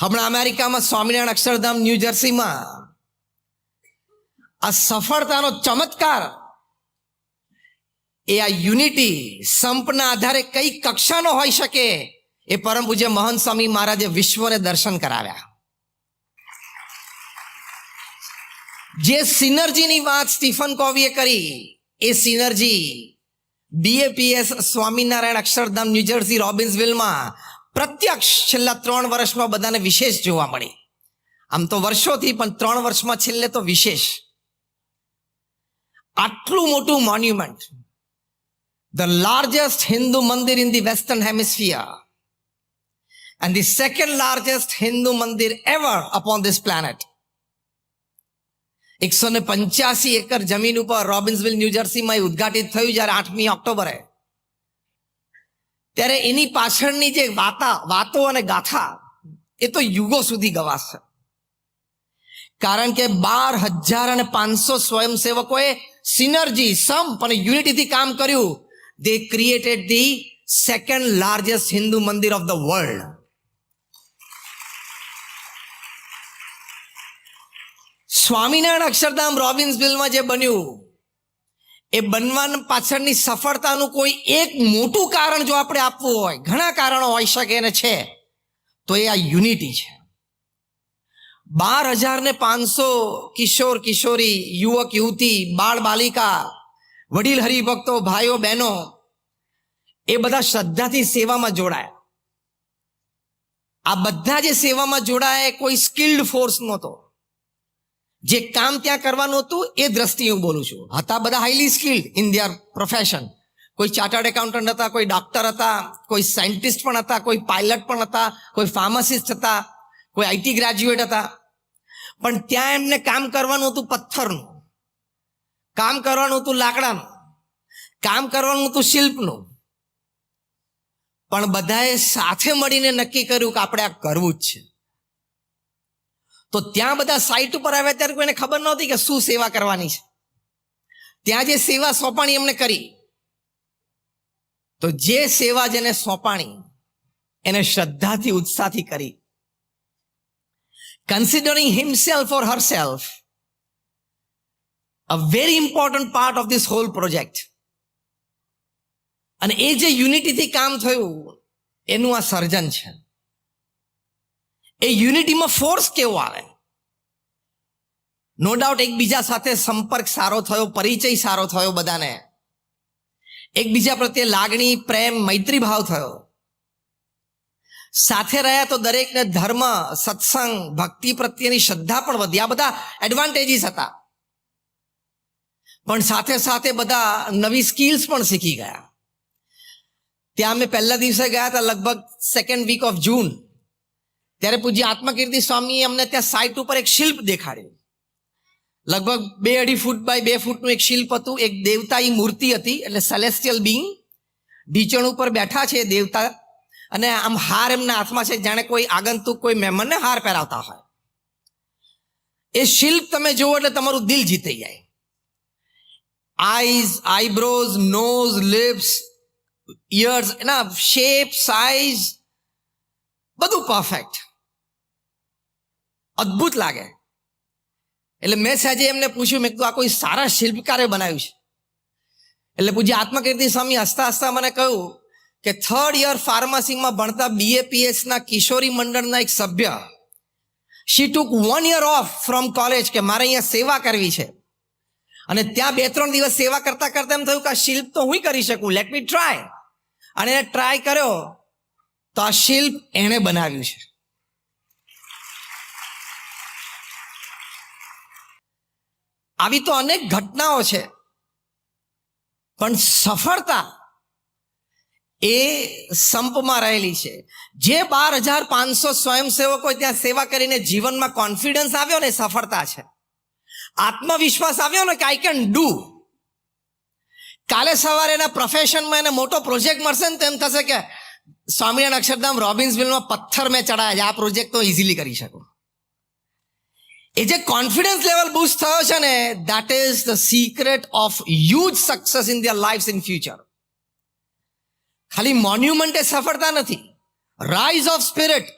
હમણાં અમેરિકામાં સ્વામિનારાયણ અક્ષરધામ, ન્યૂ જર્સીમાં. આ સફળતાનો ચમત્કાર, એ આ યુનિટી સંપના આધારે કઈ કક્ષાનો હોઈ શકે, એ પરમ પૂજ્ય મહંત સ્વામી મહારાજે વિશ્વને દર્શન કરાવ્યા. જે સિનર્જીની વાત સ્ટીફન કોવીએ કરી, એ synergy BAPS Swaminarayan Akshardham New Jersey રોબિન્સવિલમાં પ્રત્યક્ષ છેલ્લા ત્રણ વર્ષમાં બધાને વિશેષ જોવા મળી. આમ તો વર્ષોથી પણ ત્રણ વર્ષમાં છેલ્લે તો વિશેષ. આટલું મોટું monument the largest Hindu mandir in the western hemisphere and the second largest Hindu mandir ever upon this planet એકસો ને પંચ્યાસી એકર જમીન ઉપર રોબિન્સવિલ ન્યૂજર્સીમાં ઉદઘાટિત થયું જ્યારે આઠમી ઓક્ટોબરે. ત્યારે એની પાછળની જે વાતા, વાતો અને ગાથા, એ તો યુગો સુધી ગવાશે. કારણ કે બાર હજાર અને પાંચસો સ્વયંસેવકોએ સિનર્જી સંપ અને યુનિટીથી કામ કર્યું. They created the second largest Hindu mandir of the world Swaminarayan Akshardham રોબિન્સવિલમાં જે બન્યું એ બનવાની પાછળની સફળતાનું કોઈ એક મોટું કારણ જો આપણે આપવું હોય, ઘણા કારણો હોઈ શકે ને છે, તો એ આ યુનિટી છે. બાર હજાર ને પાંચસો કિશોર, કિશોરી, યુવક, યુવતી, બાળ, બાલિકા, વડીલ, હરિભક્તો, ભાઈઓ, બહેનો, એ બધા શ્રદ્ધાથી સેવામાં જોડાયા. આ બધા જે સેવામાં જોડાયા કોઈ સ્કિલ્ડ ફોર્સ નહોતો. જે કામ ત્યાં કરવાનું હતું, એ દ્રષ્ટિએ હું બોલું છું. હતા બધા highly skilled in their profession કોઈ ચાર્ટર્ડ એકાઉન્ટન્ટ હતા, કોઈ ડોક્ટર હતા, કોઈ સાયન્ટિસ્ટ પણ હતા, કોઈ પાયલટ પણ હતા, કોઈ ફાર્માસિસ્ટ હતા, કોઈ આઈટી ગ્રેજ્યુએટ હતા. પણ ત્યાં એમને કામ કરવાનું હતું પથ્થરનું. કામ કરવાનું હતું લાકડાનું. કામ કરવાનું હતું શિલ્પનું. પણ બધાએ સાથે મળીને નક્કી કર્યું કે આપણે આ કરવું જ છે. તો ત્યાં બધા સાઇટ ઉપર આવ્યા ત્યારે કોઈને ખબર નહોતી કે શું સેવા કરવાની છે. ત્યાં જે સેવા સોંપાણી એમને કરી. તો જે સેવા જેને સોંપાણી, એને શ્રદ્ધાથી, ઉત્સાહથી કરી. Considering himself or herself a very important part of this whole project અને એ જે યુનિટીથી કામ થયું, એનું આ સર્જન છે. એ યુનિટીમાં ફોર્સ કેવો આવે નો ડાઉટ એકબીજા સાથે સંપર્ક સારો થયો પરિચય સારો થયો બધાને એકબીજા પ્રત્યે લાગણી પ્રેમ મૈત્રી ભાવ થયો સાથે રહ્યા તો દરેકને ધર્મ સત્સંગ ભક્તિ પ્રત્યેની શ્રદ્ધા પણ વધી આ બધા એડવાન્ટેજીસ હતા પણ સાથે સાથે બધા નવી સ્કિલ્સ પણ શીખી ગયા ત્યાં અમે પહેલા દિવસે ગયા હતા લગભગ સેકન્ડ વીક ઓફ જૂન ત્યારે પૂજ્ય આત્મકીર્તિ સ્વામીએ અમને ત્યાં સાઇટ ઉપર એક શિલ્પ દેખાડ્યું. લગભગ બે અઢી ફૂટ બાય બે ફૂટનું એક શિલ્પ હતું. એક દેવતાની મૂર્તિ હતી, એટલે સેલેસ્ટિયલ બિંગ ઢીચણ ઉપર બેઠા છે દેવતા. અને આમ હાર એમના હાથમાં છે. જાણે કોઈ આગંતુક, કોઈ મહેમાનને હાર પહેરાવતા હોય. એ શિલ્પ તમે જુઓ એટલે તમારું દિલ જીતી જાય. Eyes eyebrows nose lips ears એના શેપ સાઇઝ બધું પરફેક્ટ અદ્ભુત લાગે. એટલે મેં સાજે એમને પૂછ્યું, મેં કીધું, આ કોઈ સારા શિલ્પકારે બનાવ્યું છે? એટલે પૂજ્ય આત્મકીર્તિ સ્વામી હસતા હસતા મને કહ્યું કે થર્ડ યર ફાર્મસીમાં ભણતા બીએપીએસના કિશોરી મંડળના એક સભ્ય she took one year off from college કે મારે અહીંયા સેવા કરવી છે. અને ત્યાં બે ત્રણ દિવસ સેવા કરતા કરતા એમ થયું કે, આ શિલ્પ તો હું કરી શકું લેટ મી ટ્રાય અને એને ટ્રાય કર્યો, તો આ શિલ્પ એણે બનાવ્યું છે. આવી તો અનેક ઘટનાઓ છે. પણ સફળતા એ સંપમાં રહેલી છે. જે બાર હજાર પાંચસો સ્વયંસેવકો ત્યાં સેવા કરીને જીવનમાં કોન્ફિડન્સ આવ્યો ને સફળતા છે. આત્મવિશ્વાસ આવ્યો ને કે આઈ કેન ડુ કાલે સવારે એના પ્રોફેશનમાં એને મોટો પ્રોજેક્ટ મળશે ને તો એમ થશે કે સ્વામિનારાયણ અક્ષરધામ રોબિન્સવિલમાં પથ્થર મેં ચડાયા છે. આ પ્રોજેક્ટ તો ઇઝીલી કરી શકું. એ જે કોન્ફિડન્સ લેવલ બુસ્ટ થયો છે ને that is the secret of huge success in their life in future ખાલી મોન્યુમેન્ટ એ સફળતા નથી. Rise of spirit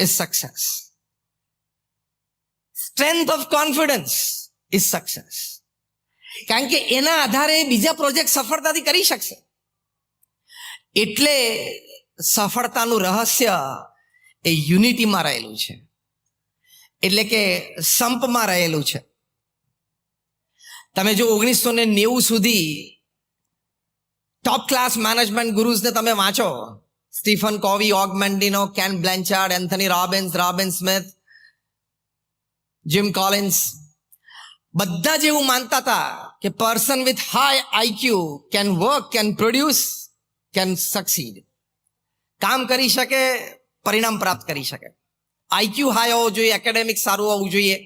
is success strength of confidence is success કારણ કે એના આધારે બીજા પ્રોજેક્ટ સફળતાથી કરી શકશે. એટલે સફળતાનું રહસ્ય એ યુનિટીમાં રહેલું છે. એટલે કે સંપમાં રહેલું છે. તમે જો ઓગણીસો ને નેવું સુધી ટોપ ક્લાસ મેનેજમેન્ટ ગુરુઝને તમે વાંચો, Stephen Covey Og Mandino Ken Blanchard, Anthony Robbins, Robin Smith, Jim Collins, બધા જ એવું માનતા હતા કે person with high IQ can work can produce can succeed કામ કરી શકે, પરિણામ પ્રાપ્ત કરી શકે. આઈક્યુ હાઈ હોવો જોઈએ એકેડેમિક સારું હોવું જોઈએ.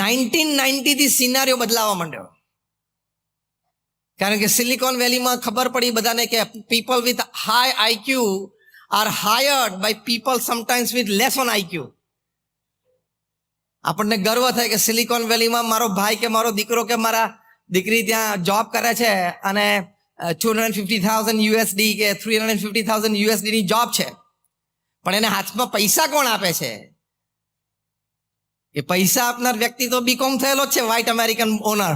નાઇન્ટીન નાઇન્ટીથી સિનારીઓ બદલાવા માંડ્યો. કારણ કે સિલિકોન વેલીમાં ખબર પડી બધાને કે people with high IQ are hired by people sometimes with less on IQ આપણને ગર્વ થાય કે સિલિકોન વેલીમાં મારો ભાઈ કે મારો દીકરો કે મારા દીકરી ત્યાં જોબ કરે છે અને two hundred fifty thousand USD કે થ્રી હંડ્રેડ ફિફ્ટી થાઉઝન્ડ યુએસડીની જોબ છે. પણ એને હાથમાં પૈસા કોણ આપે છે? એ પૈસા આપનાર વ્યક્તિ તો બીકોમ થયેલો જ છે વ્હાઇટ અમેરિકન ઓનર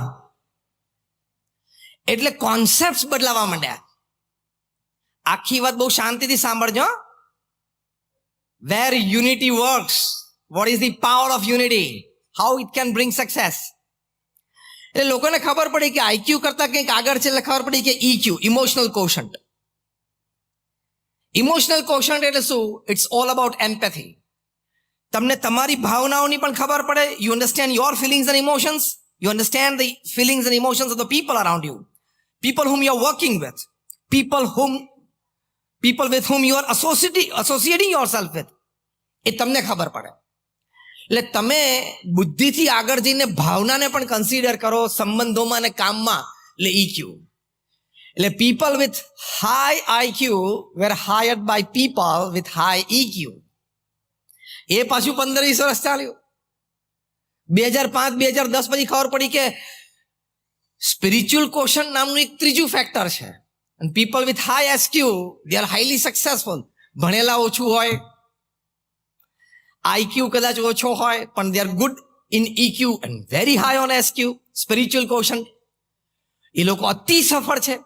એટલે કોન્સેપ્ટ બદલાવા માંડ્યા. આખી વાત બહુ શાંતિથી સાંભળજો where unity works what is the power of unity how it can bring success એટલે લોકોને ખબર પડી કે આઈક્યુ કરતા કંઈક આગળ છે, એટલે ખબર પડી કે EQ emotional quotient emotional quotient એટલે શું? ઇટ્સ ઓલ અબાઉટ એમ્પેથી તમને તમારી ભાવનાઓની પણ ખબર પડે. You understand your feelings and emotions you understand the feelings and emotions of the people around you people whom you are working with people whom people with whom you are are associating yourself with એ તમને ખબર પડે. એટલે તમે બુદ્ધિથી આગળ જઈને ભાવનાને પણ કન્સિડર કરો, સંબંધોમાં અને કામમાં. એટલે EQ. એટલે people with high IQ were hired by people with high EQ એ પાછું પંદર વીસ વર્ષ ચાલ્યું. બે હજાર પાંચ, બે હજાર દસ પછી ખબર પડી કે સ્પિરિચ્યુઅલ કોશન નામનું એક ત્રીજું ફેક્ટર છે. અને people with high SQ they are highly successful ભણેલા ઓછું હોય આઈક્યુ કદાચ ઓછો હોય, પણ they are good in EQ and very high on SQ spiritual quotient એ લોકો અતિ સફળ છે.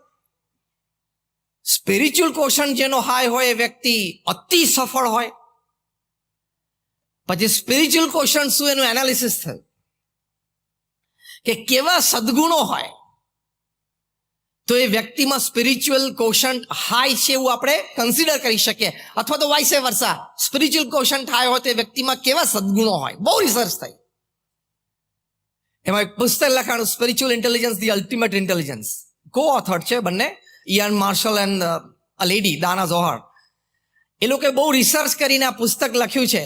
સ્પિરિચ્યુઅલ કોશન જેનો હાઈ હોય એ વ્યક્તિ અતિ સફળ હોય. પછી સ્પિરિચ્યુઅલ કોશન શું? એનું એનાલિસિસ થયું. કે કેવા સદગુણો હોય. તો એ વ્યક્તિમાં સ્પિરિચ્યુઅલ કોશન હાઈ છે એવું આપણે કન્સિડર કરી શકીએ. અથવા તો vice versa spiritual quotient high હોય તો એ વ્યક્તિમાં કેવા સદગુણો હોય? બહુ રિસર્ચ થઈ. એમાં એક પુસ્તક લખાણું spiritual intelligence the ultimate intelligence co author છે બંને. Ian Marshall and a lady Dana Zohar એ લોકોએ બહુ રિસર્ચ કરીને આ પુસ્તક લખ્યું છે.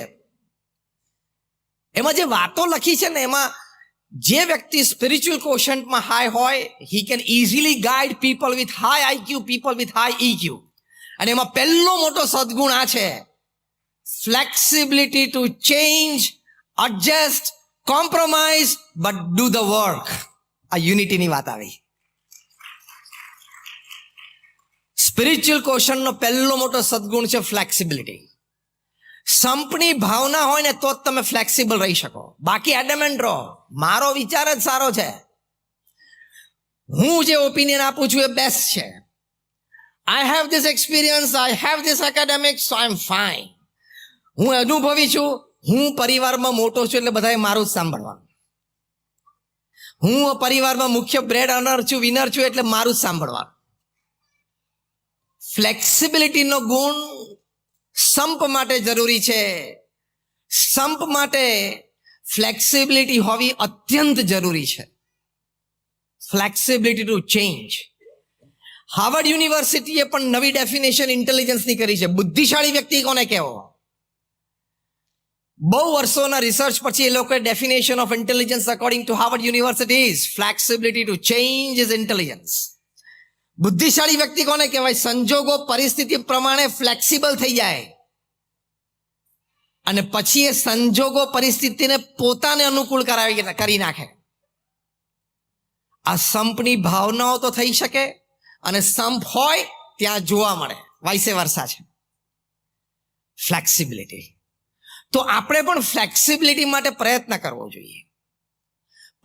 એમાં જે વાતો લખી છે ને, એમાં જે વ્યક્તિ સ્પિરિચ્યુઅલ કોશન્ટમાં હાઈ હોય he can easily guide people with high IQ people with high EQ અને એમાં પહેલો મોટો સદગુણ આ છે. Flexibility to change adjust compromise but do the work આ યુનિટીની વાત આવી. સ્પિરિચ્યુઅલ ક્વેશ્ચનનો પહેલો મોટો સદગુણ છે ફ્લેક્સિબિલિટી. સંપની ભાવના હોય ને તો જ તમે ફ્લેક્સિબલ રહી શકો. બાકી એડમેન્ટ રહો મારો વિચાર જ સારો છે. હું જે ઓપિનિયન આપું છું એ બેસ્ટ છે. I have this experience I have this academics I am fine હું અનુભવી છું, હું પરિવારમાં મોટો છું એટલે બધાએ મારું જ સાંભળવાનું. હું પરિવારમાં મુખ્ય બ્રેડ અનર છું વિનર છું એટલે મારું જ સાંભળવાનું. ફ્લેક્સિબિલિટીનો ગુણ સંપ માટે જરૂરી છે. સંપ માટે ફ્લેક્સિબિલિટી હોવી અત્યંત જરૂરી છે. ફ્લેક્સિબિલિટી ટુ ચેન્જ હાર્વર્ડ યુનિવર્સિટીએ પણ નવી ડેફિનેશન ઇન્ટેલિજન્સની કરી છે. બુદ્ધિશાળી વ્યક્તિ કોને કહેવો? બહુ વર્ષોના રિસર્ચ પછી એ લોકોએ definition of intelligence according to Harvard University is flexibility to change is intelligence બુદ્ધિશાળી વ્યક્તિ કોને કહેવાય? સંજોગો પરિસ્થિતિ પ્રમાણે ફ્લેક્સિબલ થઈ જાય. અને પછી એ સંજોગો પરિસ્થિતિને પોતાને અનુકૂળ કરાવી કરી નાખે. આ સંપની ભાવનાઓ તો થઈ શકે અને સંપ હોય ત્યાં જોવા મળે. વાઇસે વર્ષા છે. ફ્લેક્સિબિલિટી તો આપણે પણ ફ્લેક્સિબિલિટી માટે પ્રયત્ન કરવો જોઈએ.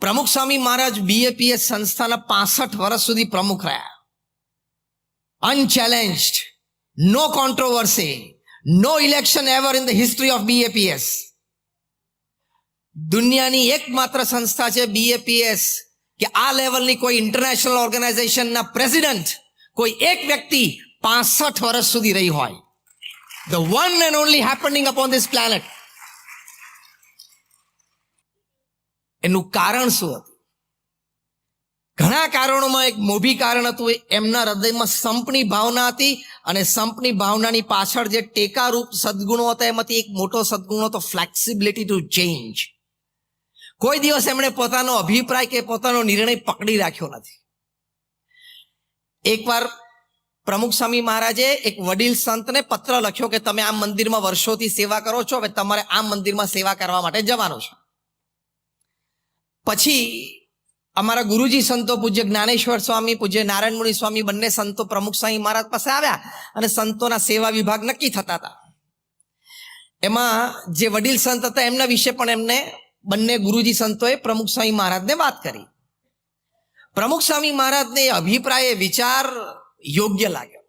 પ્રમુખ સ્વામી મહારાજ બીએપીએસ સંસ્થાના પાસઠ વર્ષ સુધી પ્રમુખ રહ્યા. Unchallenged no controversy no election ever in the history of BAPS દુનિયાની એકમાત્ર સંસ્થા છે બીએપીએસ કે આ લેવલની કોઈ ઇન્ટરનેશનલ ઓર્ગેનાઇઝેશનના પ્રેસિડન્ટ કોઈ એક વ્યક્તિ પાસઠ વર્ષ સુધી રહી હોય. The one and only happening upon this planet એનું કારણ શું હતું? ઘણા કારણોમાં એક મોભી કારણ હતું એમના હૃદયમાં સંપની ભાવના હતી અને સંપની ભાવનાની પાછળ જે ટેકારૂપ સદગુણો હતા, એમાંથી એક મોટો સદગુણ હતો ફ્લેક્સિબિલિટી ટુ ચેન્જ કોઈ દિવસ એમણે પોતાનો અભિપ્રાય કે પોતાનો નિર્ણય પકડી રાખ્યો નથી. એકવાર પ્રમુખ સ્વામી મહારાજે એક વડીલ સંતને પત્ર લખ્યો કે તમે આ મંદિરમાં વર્ષોથી સેવા કરો છો, હવે તમારે આ મંદિરમાં સેવા કરવા માટે જવાનું છે. પછી અમારા ગુરુજી સંતો પૂજ્ય જ્ઞાનેશ્વર સ્વામી, પૂજ્ય નારાયણ મુનિ સ્વામી બંને સંતો પ્રમુખ સ્વામી મહારાજ પાસે આવ્યા અને સંતોના સેવા વિભાગ નક્કી થતા હતા. એમાં જે વડીલ સંત હતા એમના વિશે પણ એમને બંને ગુરુજી સંતોએ પ્રમુખ સ્વામી મહારાજને વાત કરી. પ્રમુખ સ્વામી મહારાજને અભિપ્રાય, વિચાર યોગ્ય લાગ્યો.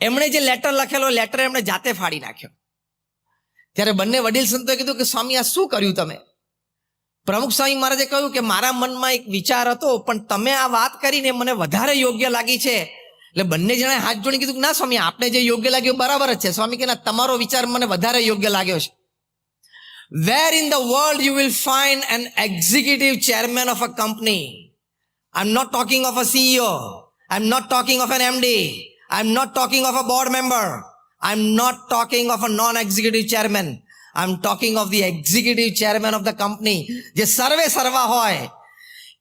એમણે જે લેટર લખેલો લેટર એમણે જાતે ફાડી નાખ્યો. ત્યારે બંને વડીલ સંતોએ કીધું કે, સ્વામી, આ શું કર્યું તમે? પ્રમુખ સ્વામી મહારાજે કહ્યું કે મારા મનમાં એક વિચાર હતો, પણ તમે આ વાત કરીને મને વધારે યોગ્ય લાગી છે. એટલે બંને જણાએ હાથ જોડી કીધું કે ના સ્વામી, આપને જે યોગ્ય લાગ્યું બરાબર જ છે. સ્વામી કે ના, તમારો વિચાર મને વધારે યોગ્ય લાગ્યો છે. Where in the world you will find an executive chairman of a company I am not talking of a CEO I am not talking of an MD I am not talking of a board member I am not talking of a non executive chairman I am talking of the executive chairman of the company જે સર્વે સર્વા હોય,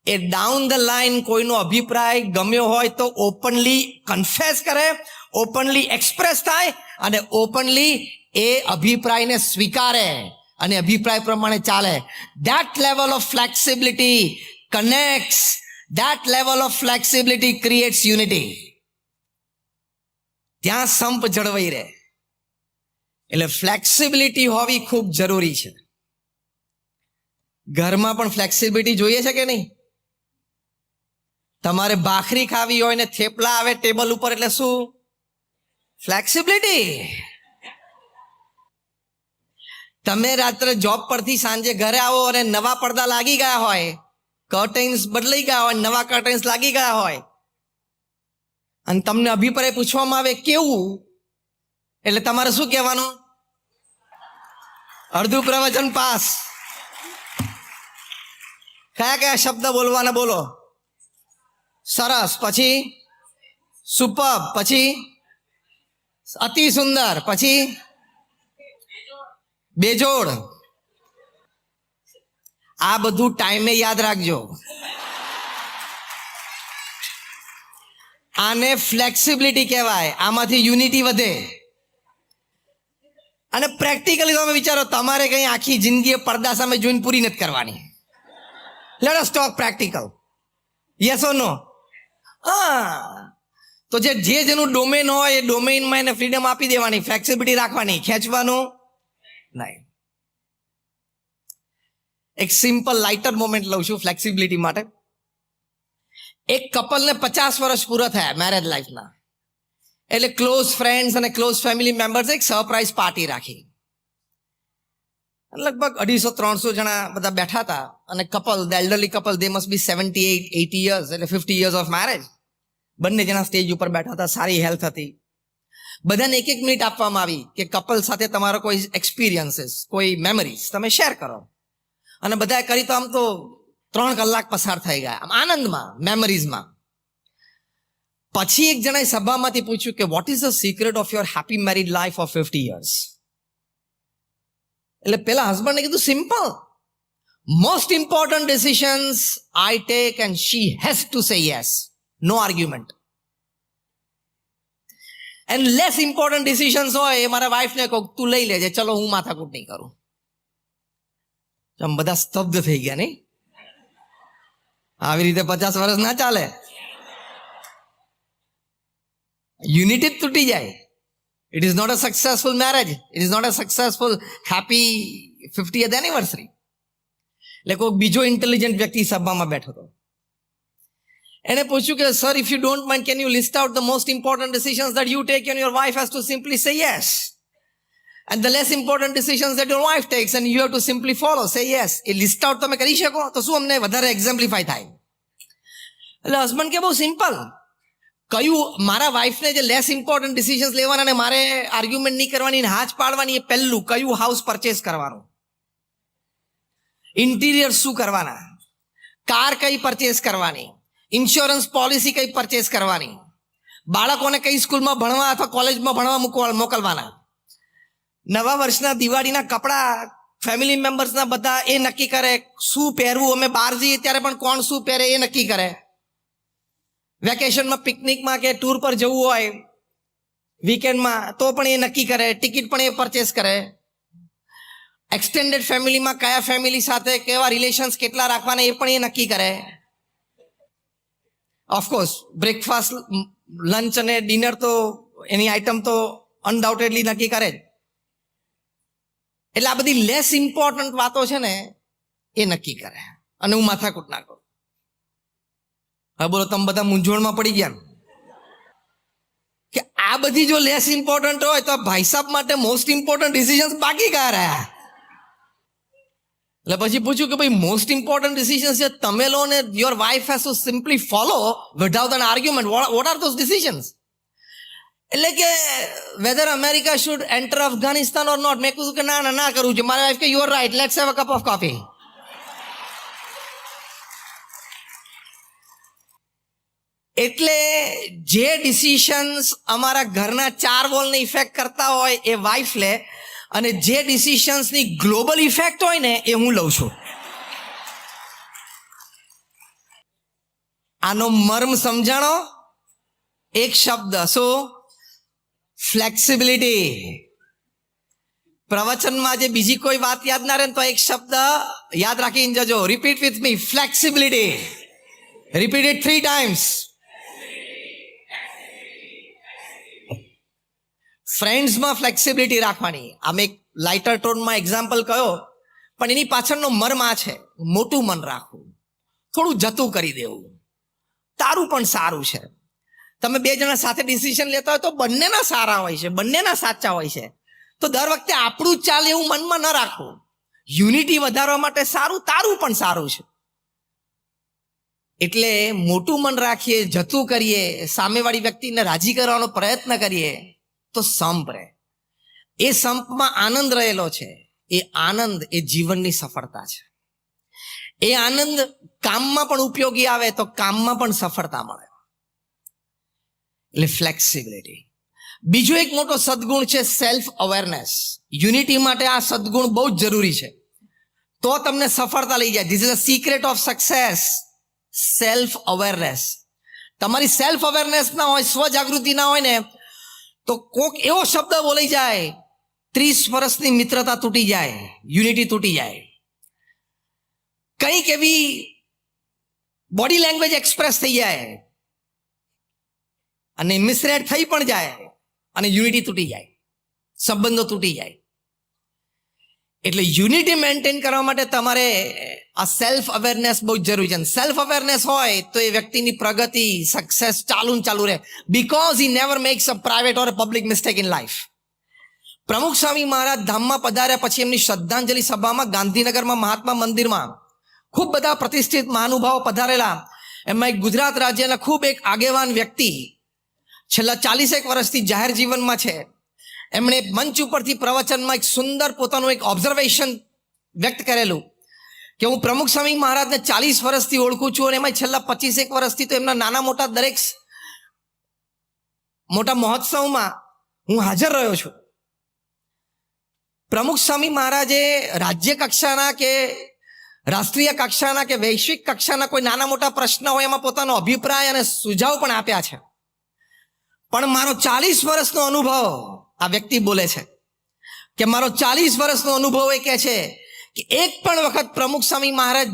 એ down the line કોઈનો અભિપ્રાય ગમ્યો હોય તો openly confess કરે openly express થાય, અને ઓપનલી એ અભિપ્રાયને સ્વીકારે, અને અભિપ્રાય પ્રમાણે ચાલે. That level of flexibility connects that level of flexibility creates unity ત્યાં સંપ જળવાઈ રહે. એટલે ફ્લેક્સિબિલિટી હોવી ખૂબ જરૂરી છે. ઘરમાં પણ ફ્લેક્સિબિલિટી જોઈએ છે કે નહીં? તમારે ભાખરી ખાવી હોય ને થેપલા આવે ટેબલ ઉપર એટલે શું? ફ્લેક્સિબિલિટી તમે રાત્રે જોબ પરથી સાંજે ઘરે આવો અને નવા પડદા લાગી ગયા હોય કર્ટેન્સ બદલાઈ ગયા હોય, નવા કર્ટેન્સ લાગી ગયા હોય, અને તમને અભિપ્રાય પૂછવામાં આવે કેવું? એટલે તમારે શું કહેવાનું? અડધું પ્રવચન પાસ. કયા કયા શબ્દ બોલવાના બોલો? સરસ. પછી સુપર. પછી અતિ સુંદર. પછી બેજોડ. આ બધું ટાઈમે યાદ રાખજો. આને ફ્લેક્સિબિલિટી કહેવાય. આમાંથી યુનિટી વધે. અને પ્રેક્ટિકલી તમે વિચારો, તમારે કંઈ આખી જિંદગી પડદા સામે જોઈને પૂરી નથી કરવાની. Let us talk practical yes no હા. તો જે જે જેનું ડોમેન હોય, એ ડોમેનમાં એને ફ્રીડમ આપી દેવાની ફ્લેક્સિબિલિટી રાખવાની, ખેંચવાનું નહીં. એક સિમ્પલ લાઇટર મોમેન્ટ લઉં છું ફ્લેક્સિબિલિટી માટે. એક કપલને પચાસ વર્ષ પૂરા થયા મેરેજ લાઈફના એટલે ક્લોઝ ફ્રેન્ડ્સ અને ક્લોઝ ફેમિલી મેમ્બર્સ એક સરપ્રાઇઝ પાર્ટી રાખી. લગભગ અઢીસો ત્રણસો જણા બધા બેઠા હતા અને couple the elderly couple they must be seventy eight eighty years એટલે ફિફ્ટી યર્સ ઓફ મેરેજ બંને જણા સ્ટેજ ઉપર બેઠા હતા, સારી હેલ્થ હતી. બધાને એક એક મિનિટ આપવામાં આવી કે કપલ સાથે તમારો કોઈ એક્સપિરિયન્સીસ કોઈ મેમરીઝ તમે શેર કરો. અને બધાએ કરી તો આમ તો ત્રણ કલાક પસાર થઈ ગયા. આમ આનંદમાં મેમરીઝમાં પછી એક જણાએ સભામાંથી પૂછ્યું કે what is the secret of your happy married life of fifty years એટલે પેલા હસબન્ડને કીધું simple most important decisions I take and she has to say yes no argument and less important decisions હોય એ મારા વાઈફને કહું, તું લઈ લેજે. ચલો, હું માથાકૂટ નહીં કરું બધા સ્તબ્ધ થઈ ગયા નહીં? આવી રીતે પચાસ વર્ષ ના ચાલે? યુનિટી જ તૂટી જાય. It is not a successful marriage it is not a successful happy fiftieth anniversary એટલે કોઈ બીજો ઇન્ટેલિજન્ટ વ્યક્તિ સભામાં બેઠો હતો. એને પૂછ્યું કે sir if you don't mind can you list out the most important decisions that you take and your wife has to simply say yes and the less important decisions that your wife takes and you have to simply follow say yes A list out તમે કરી શકો? તો શું અમને વધારે એક્ઝામ્પલિફાય થાય? એટલે husband કે, બહુ સિમ્પલ કયું મારા વાઈફને જે લેસ ઇમ્પોર્ટન્ટ ડિસિઝન્સ લેવાના અને મારે આર્ગ્યુમેન્ટ નહીં કરવાની ને હાથ પાડવાની એ પહેલું કયું હાઉસ પરચેસ કરવાનું? ઇન્ટિરિયર શું કરવાના? કાર કઈ પરચેસ કરવાની? ઇન્સ્યોરન્સ પોલિસી કઈ પરચેસ કરવાની? બાળકોને કઈ સ્કૂલમાં ભણવા અથવા કોલેજમાં ભણવા મૂકવા, મોકલવાના? નવા વર્ષના દિવાળીના કપડાં ફેમિલી મેમ્બર્સના બધા એ નક્કી કરે, શું પહેરવું? અમે બહાર જઈએ ત્યારે પણ કોણ શું પહેરે એ નક્કી કરે. વેકેશનમાં પિકનિકમાં કે ટૂર પર જવું હોય વીકેન્ડમાં તો પણ એ નક્કી કરે, ટિકિટ પણ એ પરચેસ કરે. એક્સટેન્ડેડ ફેમિલીમાં કયા ફેમિલી સાથે કેવા રિલેશન્સ કેટલા રાખવાના એ પણ એ નક્કી કરે. ઓફકોર્સ બ્રેકફાસ્ટ લંચ અને ડિનર તો એની આઈટમ તો અનડાઉટેડલી નક્કી કરે જ. એટલે આ બધી લેસ ઇમ્પોર્ટન્ટ વાતો છે ને, એ નક્કી કરે. અને હું માથાકૂટ ના કરું. હવે બોલો, તમે બધા મૂંઝવણમાં પડી ગયા કે આ બધી જો લેસ ઇમ્પોર્ટન્ટ હોય તો ભાઈ સાહેબ માટે મોસ્ટ ઇમ્પોર્ટન્ટ ડિસિઝન્સ બાકી કયા રહ્યા? એટલે પછી પૂછ્યું કે ભાઈ મોસ્ટ ઇમ્પોર્ટન્ટ ડિસિઝન્સ છે તમે લો ને your wife has to simply follow without an argument what are those decisions એટલે કે whether America should enter Afghanistan or not મેં કીધું કે ના ના ના કરવું છે. મારી વાઇફ કે you right let's have a cup of coffee એટલે જે ડિસિશન્સ અમારા ઘરના ચાર વોલને ઇફેક્ટ કરતા હોય એ વાઇફ લે અને જે ડિસિશન્સની ગ્લોબલ ઇફેક્ટ હોય ને એ હું લઉં છું. આનો મર્મ સમજાણો? એક શબ્દ. શું? ફ્લેક્સિબિલિટી પ્રવચનમાં જે બીજી કોઈ વાત યાદ ના રહે તો એક શબ્દ યાદ રાખીને જજો. Repeat with me flexibility repeat it three times ફ્રેન્ડ્સમાં flexibility રાખવાની. આમ એક લાઇટર ટોનમાં એક્ઝામ્પલ કયો પણ એની પાછળનો મર્મ આ છે, મોટું મન રાખવું. થોડું જતું કરી દેવું. તારું પણ સારું છે. તમે બે જણા સાથે ડિસિઝન લેતા હોય તો બંનેના સારા હોય છે, બંનેના સાચા હોય છે. તો દર વખતે આપણું ચાલે એવું મનમાં ન રાખવું. યુનિટી વધારવા માટે સારું, તારું પણ સારું છે. એટલે મોટું મન રાખીએ, જતું કરીએ, સામેવાળી વ્યક્તિને રાજી કરવાનો પ્રયત્ન કરીએ તો સંપ રહે. એ સંપમાં આનંદ રહેલો છે. એ આનંદ એ જીવનની સફળતા છે. એ આનંદ કામમાં પણ ઉપયોગી આવે તો કામમાં પણ સફળતા મળે. એટલે ફ્લેક્સિબિલિટી બીજો એક મોટો સદગુણ છે સેલ્ફ અવેરનેસ યુનિટી માટે આ સદગુણ બહુ જ જરૂરી છે. તો તમને સફળતા લઈ જાય. This is a secret of success self awareness તમારી સેલ્ફ અવેરનેસ ના હોય, સ્વજાગૃતિ ના હોય ને તો કોક એવો શબ્દ બોલાઈ જાય, ત્રીસ વર્ષની મિત્રતા તૂટી જાય, યુનિટી તૂટી જાય. કંઈક એવી બોડી લેંગ્વેજ એક્સપ્રેસ થઈ જાય અને મિસરેડ થઈ પણ જાય અને યુનિટી તૂટી જાય, સંબંધો તૂટી જાય. એટલે યુનિટી મેન્ટેન કરવા માટે તમારે આ સેલ્ફ અવેરનેસ બહુ જ જરૂરી છે. સેલ્ફ અવેરનેસ હોય તો એ વ્યક્તિની પ્રગતિ સક્સેસ ચાલુ ચાલુ રહે. Because he never makes a private or public mistake in life Pramukh Swami Maharaj ધામમાં પધાર્યા પછી એમની શ્રદ્ધાંજલિ સભામાં, ગાંધીનગરમાં, મહાત્મા મંદિરમાં ખૂબ બધા પ્રતિષ્ઠિત મહાનુભાવો પધારેલા. એમાં એક ગુજરાત રાજ્યના ખૂબ એક આગેવાન વ્યક્તિ છેલ્લા ચાલીસેક વર્ષથી જાહેર જીવનમાં છે. એમણે મંચ ઉપરથી પ્રવચનમાં એક સુંદર પોતાનું એક ઓબ્ઝર્વેશન વ્યક્ત કરેલું કે હું પ્રમુખ સ્વામી મહારાજને ચાલીસ વર્ષથી ઓળખું છું અને એમાં છેલ્લા પચીસેક વર્ષથી તો એમના નાના મોટા દરેક મોટા મહોત્સવમાં હું હાજર રહ્યો છું. પ્રમુખ સ્વામી મહારાજે રાજ્ય કક્ષાના કે રાષ્ટ્રીય કક્ષાના કે વૈશ્વિક કક્ષાના કોઈ નાના મોટા પ્રશ્ન હોય એમાં પોતાનો અભિપ્રાય અને સુઝાવ પણ આપ્યા છે. પણ મારો ચાલીસ વર્ષનો અનુભવ આ વ્યક્તિ બોલે છે કે મારો ચાલીસ વર્ષનો અનુભવ એ કે છે કે એક પણ વખત પ્રમુખ સ્વામી મહારાજ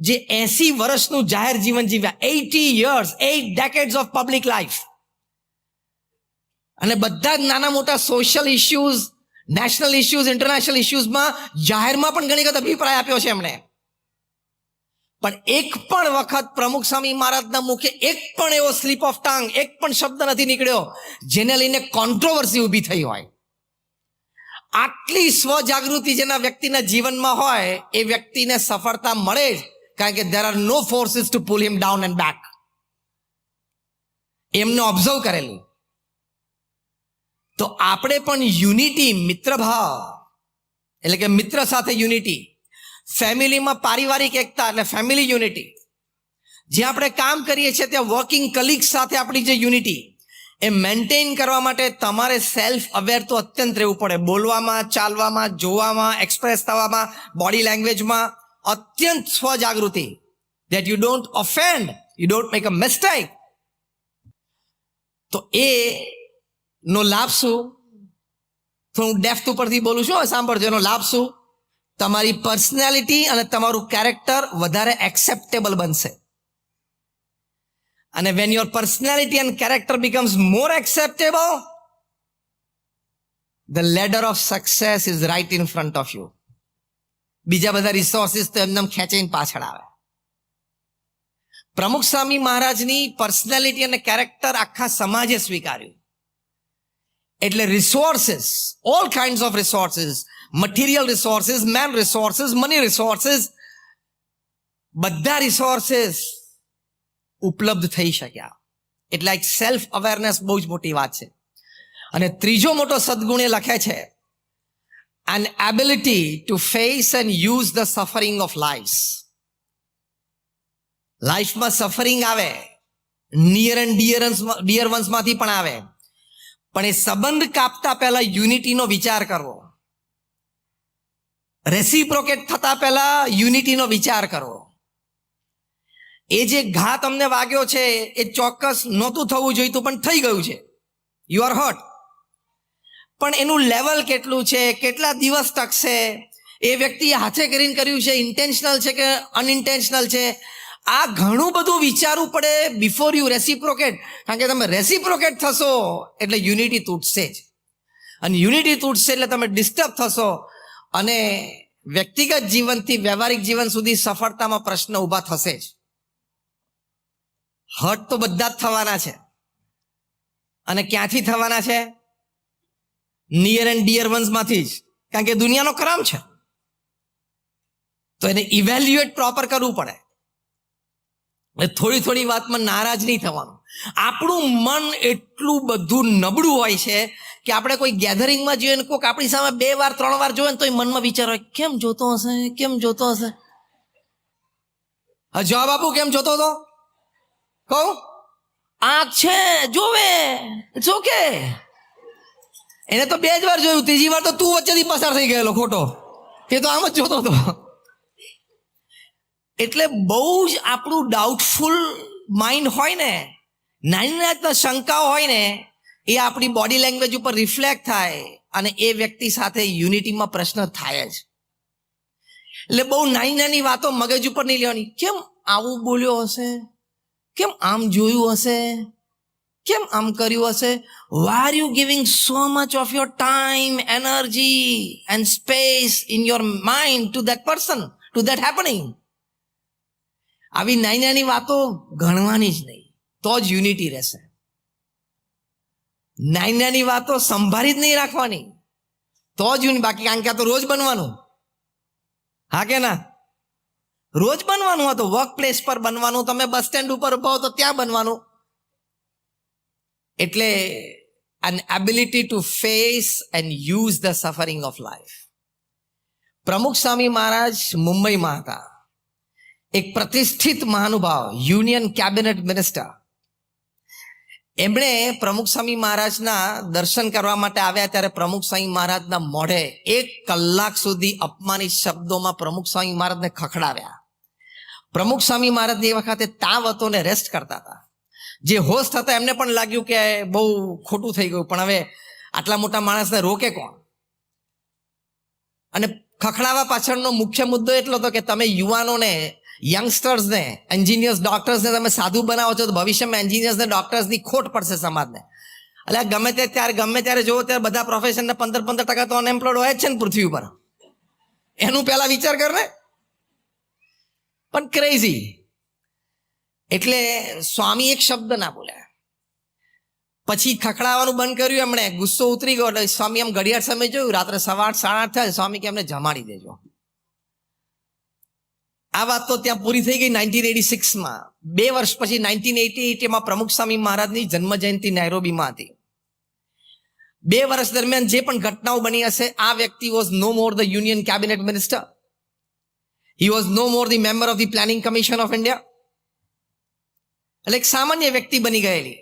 જે એસી વર્ષનું જાહેર જીવન જીવ્યા eighty years eight decades of public life. અને બધા જ નાના મોટા social issues, national issues, international ઇશ્યુઝમાં જાહેરમાં પણ ઘણી વખત અભિપ્રાય આપ્યો છે એમણે. પણ એક પણ વખત પ્રમુખ સ્વામી મહારાજના મુખે એક પણ એવો સ્લીપ ઓફ ટાંગ, એક પણ શબ્દ નથી નીકળ્યો, જેને લઈને કોન્ટ્રોવર્સી ઊભી થઈ હોય. આટલી સ્વજાગૃતિ જેના વ્યક્તિના જીવનમાં હોય, એ વ્યક્તિને સફળતા મળે જ, કારણ કે there are no forces to pull him down and back એમને ઓબ્ઝર્વ કરેલું. તો આપણે પણ યુનિટી મિત્રભાવ એટલે કે મિત્ર સાથે યુનિટી ફેમિલીમાં પારિવારિક એકતા એટલે ફેમિલી યુનિટી. જ્યાં આપણે કામ કરીએ છીએ ત્યાં વર્કિંગ કલીગ્સ સાથે આપણી જે યુનિટી, એ મેન્ટેન કરવા માટે તમારે સેલ્ફ અવેર તો અત્યંત રહેવું પડે. બોલવામાં, ચાલવામાં, જોવામાં એક્સપ્રેસ થવામાં બોડી લેંગ્વેજમાં અત્યંત સ્વજાગૃતિ. That you don't offend you don't make a mistake તો એ નો લાભ શું? તો હું ડેફ્થ ઉપરથી બોલું છું સાંભળજો, એનો લાભ શું? તમારી પર્સનાલિટી અને તમારું કેરેક્ટર વધારે એક્સેપ્ટેબલ બનશે. અને when your personality and character becomes more acceptable the ladder of success is right in front of you બીજા બધા રિસોર્સિસ તો એમને ખેંચીને પાછળ આવે. પ્રમુખ સ્વામી મહારાજની પર્સનાલિટી અને કેરેક્ટર આખા સમાજે સ્વીકાર્યું. એટલે resources all kind of resources material resources man resources money resources બધા રિસોર્સિસ ઉપલબ્ધ થઈ શક્યા. એટલે એક સેલ્ફ અવેરનેસ બહુ જ મોટી વાત છે. અને ત્રીજો મોટો સદગુણ એ લખે છે an ability to face and use the suffering of life લાઈફમાં સફરિંગ આવે near and dear ones dear વન્સમાંથી પણ આવે. પણ એ સંબંધ કાપતા પહેલા યુનિટીનો વિચાર કરવો. રેસિપ્રોકેટ થતા પહેલા યુનિટીનો વિચાર કરવો એ જે ઘા તમને વાગ્યો છે, એ ચોક્કસ નહોતું થવું જોઈતું, પણ થઈ ગયું છે. યુ આર હર્ટ પણ એનું લેવલ કેટલું છે, કેટલા દિવસ ટકશે, એ વ્યક્તિએ હાથે કરીને કર્યું છે ઇન્ટેન્શનલ છે કે અનઇન્ટેન્શનલ છે? આ ઘણું બધું વિચારવું પડે બિફોર યુ રેસિપ્રોકેટ કારણ કે તમે રેસિપ્રોકેટ થશો, એટલે યુનિટી તૂટશે જ. અને યુનિટી તૂટશે એટલે તમે ડિસ્ટર્બ થશો. અને વ્યક્તિગત જીવનથી વ્યવહારિક જીવન સુધી સફળતામાં પ્રશ્ન ઊભા થશે જ. હર્ટ તો બધા જ થવાના છે. અને ક્યાંથી થવાના છે? નિયર એન્ડ ડિયર વન્સમાંથી જ. કારણ કે દુનિયાનો ક્રમ છે. તો એને ઇવેલ્યુએટ પ્રોપર કરવું પડે. થોડી થોડી વાતમાં નારાજ નહીં થવાનું. આપણું મન એટલું બધું નબળું હોય છે કે આપણે કોઈ ગેધરિંગમાં જોઈએ ને કોઈક આપણી સામે બે વાર, ત્રણ વાર જોઈએ ને તો મનમાં વિચાર હોય, કેમ જોતો હશે? કેમ જોતો હશે? હા, જવાબ આપું, કેમ જોતો હતો? કહું? આંખ છે, જોવે ઇટ્સ ઓકે એને તો બે જ વાર જોયું, ત્રીજી વાર તો તું વચ્ચેથી પસાર થઈ ગયેલો, ખોટો. એ તો આમ જ જોતો હતો. એટલે બહુ જ આપણું ડાઉટફુલ માઇન્ડ હોય ને નાની નાના શંકાઓ હોય ને એ આપણી બોડી લેંગ્વેજ ઉપર રિફ્લેક્ટ થાય અને એ વ્યક્તિ સાથે યુનિટીમાં પ્રશ્ન થાય જ. એટલે બહુ નાની નાની વાતો મગજ ઉપર નહીં લેવાની. કેમ આવું બોલ્યો હશે? કેમ આમ જોયું હશે? કેમ આમ કર્યું હશે? Were you giving so much of your time energy and space in your mind to that person to that happening આવી નાની નાની વાતો ગણવાની જ નહીં. તો જ યુનિટી રહેશે. નાની નાની વાતો સંભાળી જ નહીં રાખવાની. તો જ બાકી, કારણ કે આ તો રોજ બનવાનું. હા કે ના? રોજ બનવાનું હતું વર્ક પ્લેસ પર બનવાનું, તમે બસ સ્ટેન્ડ ઉપર ઊભા તો ત્યાં બનવાનું. એટલે an ability to face and use the suffering of life. પ્રમુખ સ્વામી મહારાજ મુંબઈમાં હતા. એક પ્રતિષ્ઠિત મહાનુભાવ યુનિયન કેબિનેટ મિનિસ્ટર એમણે પ્રમુખ સ્વામી મહારાજના દર્શન કરવા માટે આવ્યા ત્યારે પ્રમુખ સ્વામી મહારાજના મોઢે એક કલાક સુધી અપમાનિત શબ્દોમાં પ્રમુખ સ્વામી મહારાજને ખખડાવ્યા. પ્રમુખ સ્વામી મહારાજ એ વખતે તાવ હતો ને રેસ્ટ કરતા હતા. જે હોસ્ટ હતા એમને પણ લાગ્યું કે બહુ ખોટું થઈ ગયું, પણ હવે આટલા મોટા માણસને રોકે કોણ? અને ખખડાવા પાછળનો મુખ્ય મુદ્દો એટલો હતો કે તમે યુવાનોને યંગસ્ટર્સને એન્જિનિયર્સ ડોક્ટર્સને તમે સાધુ બનાવો છો તો ભવિષ્યમાં એન્જિનિયર્સને ડોક્ટર્સની ખોટ પડશે સમાજને. એટલે ગમે તે ત્યારે, ગમે ત્યારે જોવો ત્યારે બધા પ્રોફેશનના પંદર પંદર ટકા તો અનએમ્પ્લોયડ હોય જ છે ને પૃથ્વી ઉપર. એનું પહેલા વિચાર કર ને. પણ ક્રેઝી એટલે સ્વામી એક શબ્દ ના બોલ્યા પછી ખખડાવવાનું બંધ કર્યું એમણે, ગુસ્સો ઉતરી ગયો. એટલે સ્વામી એમ ઘડિયાળ સમય જોયું, રાત્રે સવા આઠ, સાડા આઠ થયા, સ્વામી કે એમને જમાડી દેજો. આ વાત તો ત્યાં પૂરી થઈ ગઈ નાઇન્ટીન એટી સિક્સમાં. બે વર્ષ પછી નાઇન્ટીન એટી એટીમાં પ્રમુખ સ્વામી મહારાજની જન્મ જયંતિ નાયરોબીમાં હતી. બે વર્ષ દરમિયાન જે પણ ઘટનાઓ બની હશે, આ વ્યક્તિ was no more the union cabinet minister he was no more the member of the planning commission of India એટલે એક સામાન્ય વ્યક્તિ બની ગયેલી.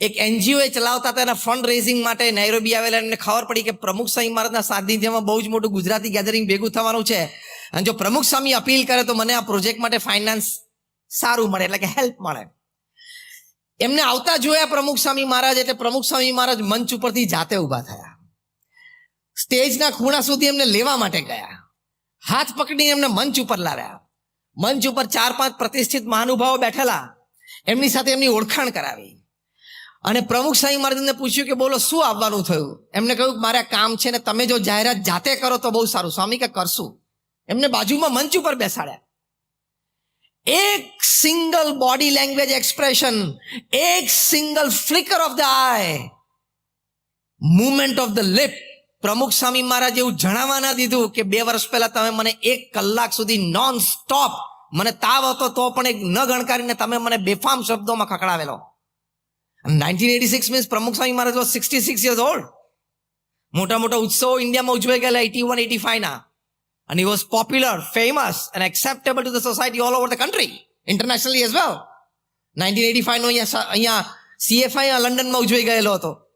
એક એનજીઓ એ ચલાવતા હતા એના ફંડ રેઝિંગ માટે નૈરોબી આવેલા એમને ખબર પડી કે પ્રમુખ સ્વામી મહારાજના સાનિધ્યમાં બહુ જ મોટું ગુજરાતી ગેધરિંગ ભેગું થવાનું છે. અને જો પ્રમુખ સ્વામી અપીલ કરે તો મને આ પ્રોજેક્ટ માટે ફાઇનાન્સ સારું મળે, એટલે કે હેલ્પ મળે. એમને આવતા જોયા પ્રમુખ સ્વામી મહારાજ, એટલે પ્રમુખ સ્વામી મહારાજ મંચ ઉપરથી જાતે ઊભા થયા. સ્ટેજના ખૂણા સુધી એમને લેવા માટે ગયા. હાથ પકડીને એમને મંચ ઉપર લાવ્યા. મંચ ઉપર ચાર પાંચ પ્રતિષ્ઠિત મહાનુભાવો બેઠેલા. એમની સાથે એમની ઓળખાણ કરાવી. અને પ્રમુખ સ્વામી મહારાજને પૂછ્યું કે બોલો, શું આવવાનું થયું? એમને કહ્યું મારે કામ છે ને તમે જો જાહેરાત જાતે કરો તો બહુ સારું. સ્વામી કે, કરશું. એમને બાજુમાં મંચ ઉપર બેસાડ્યા. એક સિંગલ બોડી લેંગ્વેજ એક્સપ્રેશન એક single flicker of the eye movement of the lip Pramukh Swami Maharaj એવું જણાવવાના દીધું કે બે વર્ષ પહેલા તમે મને એક કલાક સુધી નોન સ્ટોપ મને તાવ હતો તો પણ એક ન ગણકારીને તમે મને બેફામ શબ્દોમાં ખકડાવેલો nineteen eighty six means Pramukh Swami Maharaj was sixty six years old મોટા મોટા ઉત્સવો ઇન્ડિયામાં ઉજવાઈ ગયેલા એટી વન એટી ફાઈવ ના. And he was popular, famous, and acceptable to the society all over the country, internationally as well. 1985 નો અહીંયા CFI લંડનમાં ઉજવાઈ ગયેલો હતો.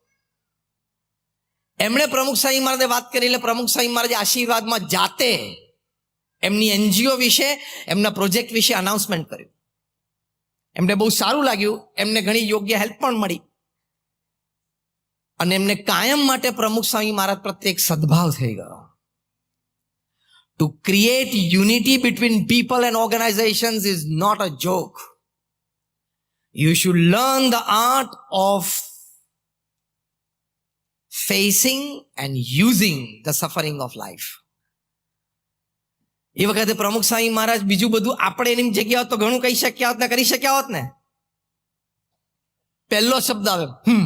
એમણે પ્રમુખ સાંઈ મહારાજે વાત કરી એટલે પ્રમુખ સાંઈ મહારાજે આશીર્વાદમાં જાતે એમની એનજીઓ વિશે એમના પ્રોજેક્ટ વિશે અનાઉન્સમેન્ટ કર્યું. એમને બહુ સારું લાગ્યું એમને ઘણી યોગ્ય હેલ્પ પણ મળી. અને એમને કાયમ માટે પ્રમુખ સ્વામી મહારાજ પ્રત્યે એક સદભાવ થઈ ગયો. To create unity between people and organizations is not a joke. You should learn the art of facing and using the suffering of life. એ વખતે પ્રમુખ સ્વામી મહારાજ બીજું બધું આપણે એની જગ્યા હોત તો ઘણું કહી શક્યા હોત ને કરી શક્યા હોત ને પહેલો શબ્દ આવે હમ